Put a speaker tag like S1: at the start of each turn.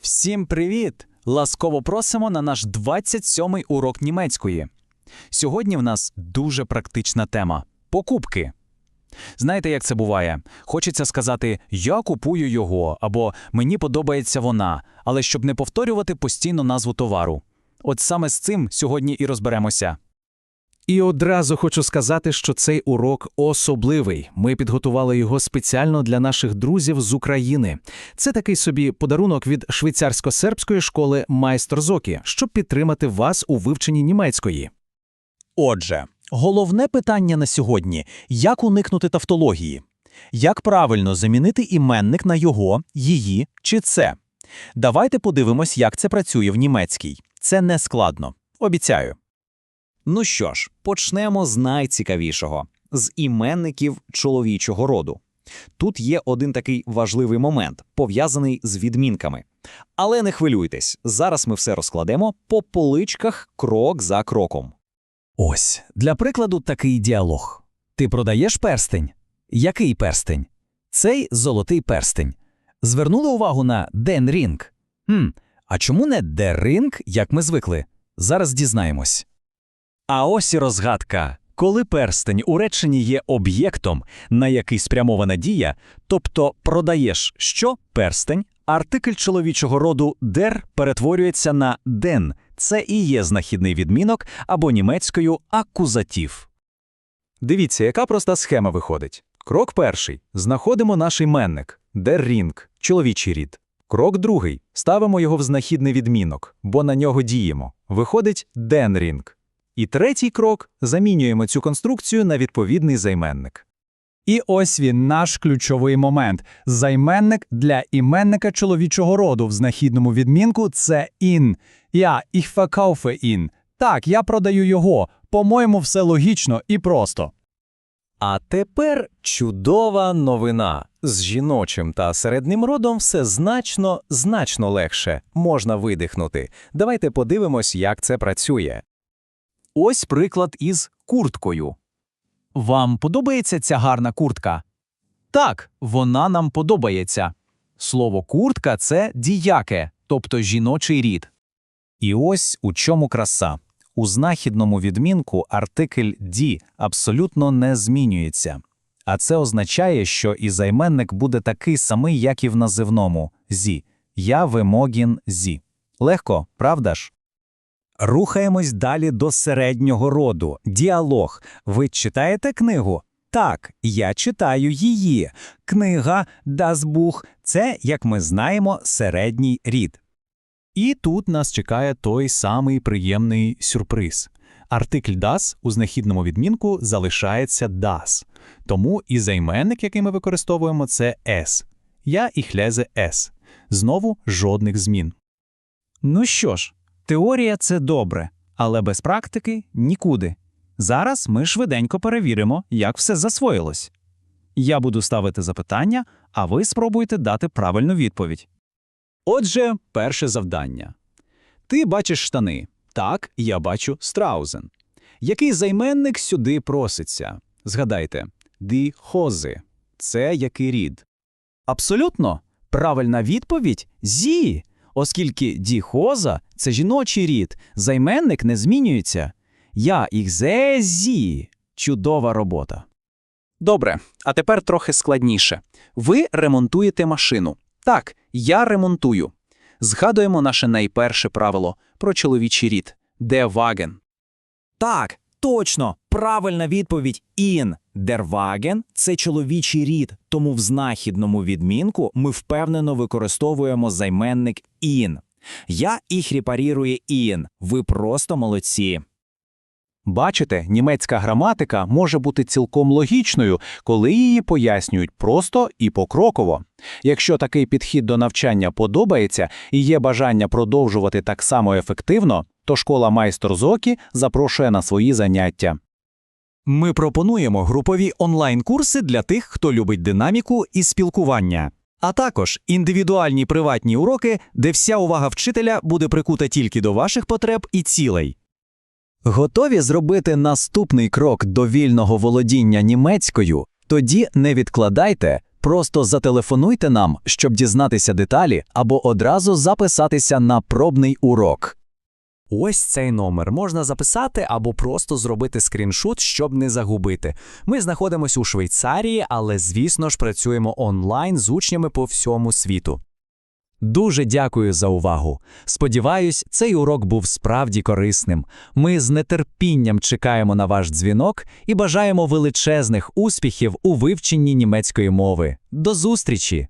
S1: Всім привіт! Ласково просимо на наш 27-й урок німецької. Сьогодні в нас дуже практична тема покупки. Знаєте, як це буває? Хочеться сказати Я купую його або Мені подобається вона, але щоб не повторювати постійно назву товару. От саме з цим сьогодні і розберемося.
S2: І одразу хочу сказати, що цей урок особливий. Ми підготували його спеціально для наших друзів з України. Це такий собі подарунок від швейцарсько-сербської школи Майстер Зокі, щоб підтримати вас у вивченні німецької.
S3: Отже, головне питання на сьогодні як уникнути тавтології? Як правильно замінити іменник на його, її чи це? Давайте подивимось, як це працює в німецькій. Це не складно. Обіцяю.
S4: Ну що ж, почнемо з найцікавішого з іменників чоловічого роду. Тут є один такий важливий момент, пов'язаний з відмінками. Але не хвилюйтесь, зараз ми все розкладемо по поличках крок за кроком.
S1: Ось, для прикладу, такий діалог. Ти продаєш перстень? Який перстень? Цей золотий перстень. Звернули увагу на «den Ring»? Хм, а чому не «der Ring», як ми звикли? Зараз дізнаємось.
S3: А ось і розгадка. Коли перстень у реченні є об'єктом, на який спрямована дія, тобто продаєш що перстень, артикль чоловічого роду «der» перетворюється на «den». Це і є знахідний відмінок або німецькою акузатив.
S2: Дивіться, яка проста схема виходить. Крок перший. Знаходимо наш іменник der Ring, чоловічий рід. Крок другий. Ставимо його в знахідний відмінок, бо на нього діємо. Виходить Ring. І третій крок замінюємо цю конструкцію на відповідний займенник.
S5: І ось він, наш ключовий момент. Займенник для іменника чоловічого роду в знахідному відмінку це «in». Я «ich verkaufe ihn». Так, я продаю його. По-моєму, все логічно і просто.
S3: А тепер чудова новина. З жіночим та середнім родом все значно, значно легше. Можна видихнути. Давайте подивимось, як це працює. Ось приклад із курткою.
S1: Вам подобається ця гарна куртка? Так, вона нам подобається. Слово куртка це діяке, тобто жіночий рід.
S3: І ось у чому краса. У знахідному відмінку артикль «ді» абсолютно не змінюється. А це означає, що і займенник буде такий самий, як і в називному «зі». Я вимогін «зі». Легко, правда ж? Рухаємось далі до середнього роду. Діалог. Ви читаєте книгу? Так, я читаю її. Книга «Das Buch» – це, як ми знаємо, середній рід.
S2: І тут нас чекає той самий приємний сюрприз. Артикль das у знахідному відмінку залишається das. Тому і займенник, який ми використовуємо, це s. Я і хлезе s. Знову жодних змін.
S5: Ну що ж, теорія це добре, але без практики нікуди. Зараз ми швиденько перевіримо, як все засвоїлось. Я буду ставити запитання, а ви спробуйте дати правильну відповідь.
S1: Отже, перше завдання. Ти бачиш штани. Так, я бачу страузен. Який займенник сюди проситься? Згадайте, ді хози. Це який рід? Абсолютно. Правильна відповідь зі. Оскільки діхоза – це жіночий рід, займенник не змінюється. Я їх зе зі. Чудова робота.
S3: Добре, а тепер трохи складніше. Ви ремонтуєте машину. Так, я ремонтую. Згадуємо наше найперше правило про чоловічий рід де ваген.
S4: Так, точно, правильна відповідь ін. Дерваген – це чоловічий рід, тому в знахідному відмінку ми впевнено використовуємо займенник ін. Я їх репарірує ін. Ви просто молодці.
S3: Бачите, німецька граматика може бути цілком логічною, коли її пояснюють просто і покроково. Якщо такий підхід до навчання подобається і є бажання продовжувати так само ефективно, то школа майстер Зокі запрошує на свої заняття.
S1: Ми пропонуємо групові онлайн-курси для тих, хто любить динаміку і спілкування. А також індивідуальні приватні уроки, де вся увага вчителя буде прикута тільки до ваших потреб і цілей. Готові зробити наступний крок до вільного володіння німецькою? Тоді не відкладайте,
S3: Просто зателефонуйте нам, щоб дізнатися деталі, або одразу записатися на пробний урок.
S6: Ось цей номер можна записати або просто зробити скріншот, щоб не загубити. Ми знаходимося у Швейцарії, але, звісно ж, працюємо онлайн з учнями по всьому світу.
S3: Дуже дякую за увагу. Сподіваюсь, цей урок був справді корисним. Ми з нетерпінням чекаємо на ваш дзвінок і бажаємо величезних успіхів у вивченні німецької мови. До зустрічі!